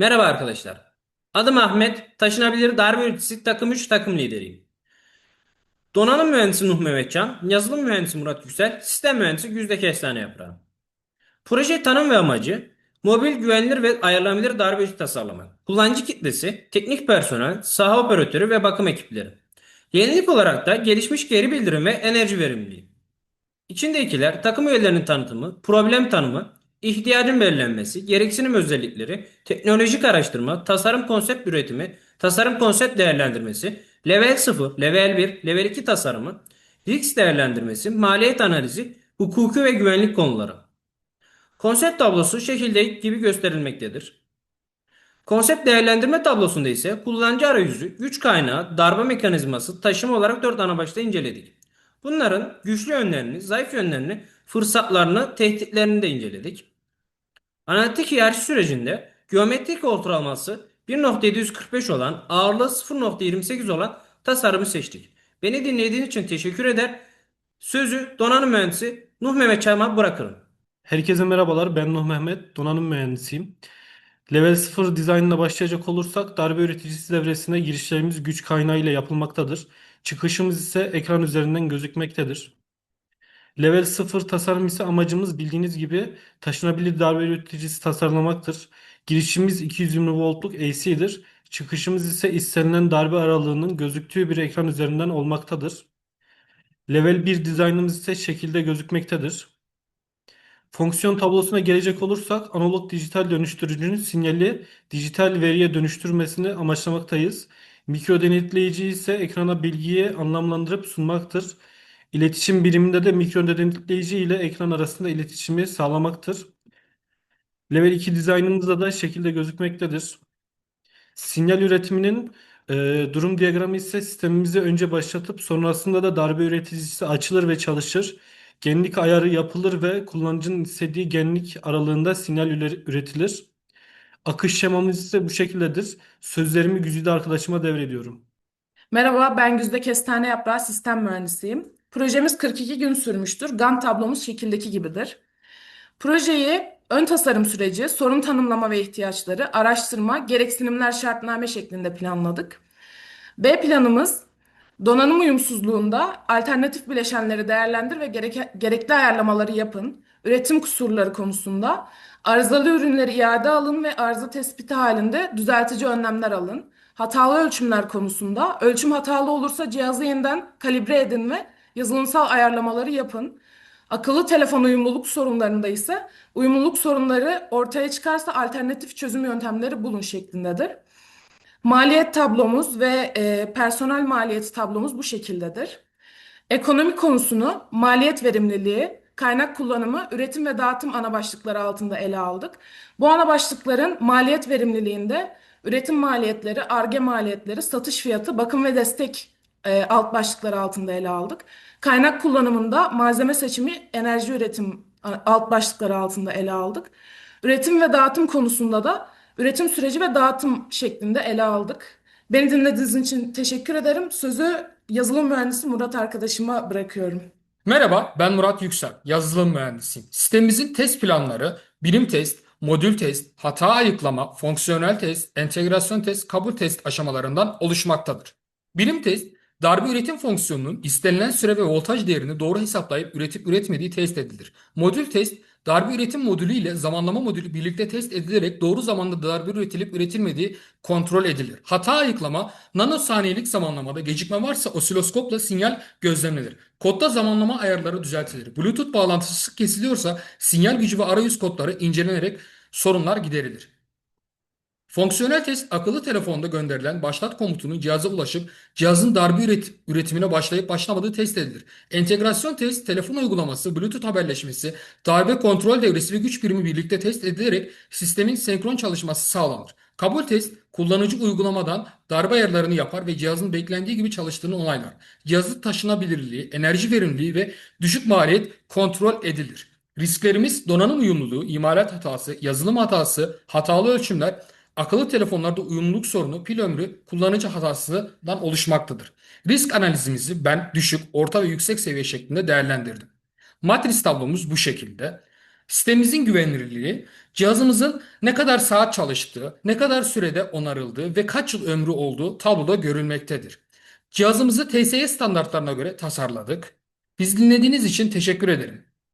Merhaba arkadaşlar. Adım Ahmet. Taşınabilir darbe üreticisi takım 3 takım lideriyim. Donanım mühendisi Nuh Mehmetcan, yazılım mühendisi Murat Yüksel, sistem mühendisi Güzde Kestane Yaprağı. Proje tanım ve amacı mobil, güvenilir ve ayarlanabilir darbe üretici tasarlamak. Kullanıcı kitlesi, teknik personel, saha operatörü ve bakım ekipleri. Yenilik olarak da gelişmiş geri bildirim ve enerji verimliliği. İçindekiler takım üyelerinin tanıtımı, problem tanımı, ihtiyacın belirlenmesi, gereksinim özellikleri, teknolojik araştırma, tasarım konsept üretimi, tasarım konsept değerlendirmesi, level 0, level 1, level 2 tasarımı, risk değerlendirmesi, maliyet analizi, hukuki ve güvenlik konuları. Konsept tablosu şekilde gibi gösterilmektedir. Konsept değerlendirme tablosunda ise kullanıcı arayüzü, güç kaynağı, darbe mekanizması, taşıma olarak 4 ana başta inceledik. Bunların güçlü yönlerini, zayıf yönlerini, fırsatlarını, tehditlerini de inceledik. Analitik hiyerarşi sürecinde geometrik ortalaması 1.745 olan, ağırlığı 0.28 olan tasarımı seçtik. Beni dinlediğiniz için teşekkür eder. Sözü donanım mühendisi Nuh Mehmet Çayma bırakırım. Herkese merhabalar. Ben Nuh Mehmet. Donanım mühendisiyim. Level 0 dizaynına başlayacak olursak darbe üreticisi devresine girişlerimiz güç kaynağı ile yapılmaktadır. Çıkışımız ise ekran üzerinden gözükmektedir. Level 0 tasarım ise amacımız bildiğiniz gibi taşınabilir darbe üreticisi tasarlamaktır. Girişimiz 220 voltluk AC'dir. Çıkışımız ise istenilen darbe aralığının gözüktüğü bir ekran üzerinden olmaktadır. Level 1 dizaynımız ise şekilde gözükmektedir. Fonksiyon tablosuna gelecek olursak analog dijital dönüştürücünün sinyali dijital veriye dönüştürmesini amaçlamaktayız. Mikro denetleyici ise ekrana bilgiyi anlamlandırıp sunmaktır. İletişim biriminde de mikro denetleyici ile ekran arasında iletişimi sağlamaktır. Level 2 dizaynımızda da şekilde gözükmektedir. Sinyal üretiminin e, durum diyagramı ise sistemimizi önce başlatıp sonrasında da darbe üreticisi açılır ve çalışır. Genlik ayarı yapılır ve kullanıcının istediği genlik aralığında sinyal üre- üretilir. Akış şemamız ise bu şekildedir. Sözlerimi güzide arkadaşıma devrediyorum. Merhaba, ben Güzde Kestane Yaprağı Sistem Mühendisiyim. Projemiz 42 gün sürmüştür. Gantt tablomuz şekildeki gibidir. Projeyi ön tasarım süreci, sorun tanımlama ve ihtiyaçları, araştırma, gereksinimler şartname şeklinde planladık. B planımız donanım uyumsuzluğunda alternatif bileşenleri değerlendir ve gereke- gerekli ayarlamaları yapın. Üretim kusurları konusunda arızalı ürünleri iade alın ve arıza tespiti halinde düzeltici önlemler alın. Hatalı ölçümler konusunda ölçüm hatalı olursa cihazı yeniden kalibre edin ve yazılımsal ayarlamaları yapın. Akıllı telefon uyumluluk sorunlarında ise uyumluluk sorunları ortaya çıkarsa alternatif çözüm yöntemleri bulun şeklindedir. Maliyet tablomuz ve e, personel maliyeti tablomuz bu şekildedir. Ekonomi konusunu maliyet verimliliği, kaynak kullanımı, üretim ve dağıtım ana başlıkları altında ele aldık. Bu ana başlıkların maliyet verimliliğinde üretim maliyetleri, Ar-Ge maliyetleri, satış fiyatı, bakım ve destek e, alt başlıkları altında ele aldık. Kaynak kullanımında malzeme seçimi, enerji üretim alt başlıkları altında ele aldık. Üretim ve dağıtım konusunda da üretim süreci ve dağıtım şeklinde ele aldık. Beni dinlediğiniz için teşekkür ederim. Sözü yazılım mühendisi Murat arkadaşıma bırakıyorum. Merhaba, ben Murat Yüksel, yazılım mühendisiyim. Sistemimizin test planları, birim test, modül test, hata ayıklama, fonksiyonel test, entegrasyon test, kabul test aşamalarından oluşmaktadır. Birim test, darbe üretim fonksiyonunun istenilen süre ve voltaj değerini doğru hesaplayıp üretip üretmediği test edilir. Modül test, darbe üretim modülü ile zamanlama modülü birlikte test edilerek doğru zamanda darbe üretilip üretilmediği kontrol edilir. Hata ayıklama, nanosaniyelik zamanlamada gecikme varsa osiloskopla sinyal gözlemlenir. Kodda zamanlama ayarları düzeltilir. Bluetooth bağlantısı sık kesiliyorsa sinyal gücü ve arayüz kodları incelenerek sorunlar giderilir. Fonksiyonel test akıllı telefonda gönderilen başlat komutunun cihaza ulaşıp cihazın darbe üret- üretimine başlayıp başlamadığı test edilir. Entegrasyon test telefon uygulaması, Bluetooth haberleşmesi, darbe kontrol devresi ve güç birimi birlikte test edilerek sistemin senkron çalışması sağlanır. Kabul test kullanıcı uygulamadan darbe ayarlarını yapar ve cihazın beklendiği gibi çalıştığını onaylar. Cihazın taşınabilirliği, enerji verimliliği ve düşük maliyet kontrol edilir. Risklerimiz donanım uyumluluğu, imalat hatası, yazılım hatası, hatalı ölçümler, akıllı telefonlarda uyumluluk sorunu, pil ömrü, kullanıcı hatasından oluşmaktadır. Risk analizimizi ben düşük, orta ve yüksek seviye şeklinde değerlendirdim. Matris tablomuz bu şekilde. Sistemimizin güvenilirliği, cihazımızın ne kadar saat çalıştığı, ne kadar sürede onarıldığı ve kaç yıl ömrü olduğu tabloda görülmektedir. Cihazımızı TSE standartlarına göre tasarladık. Biz dinlediğiniz için teşekkür ederim.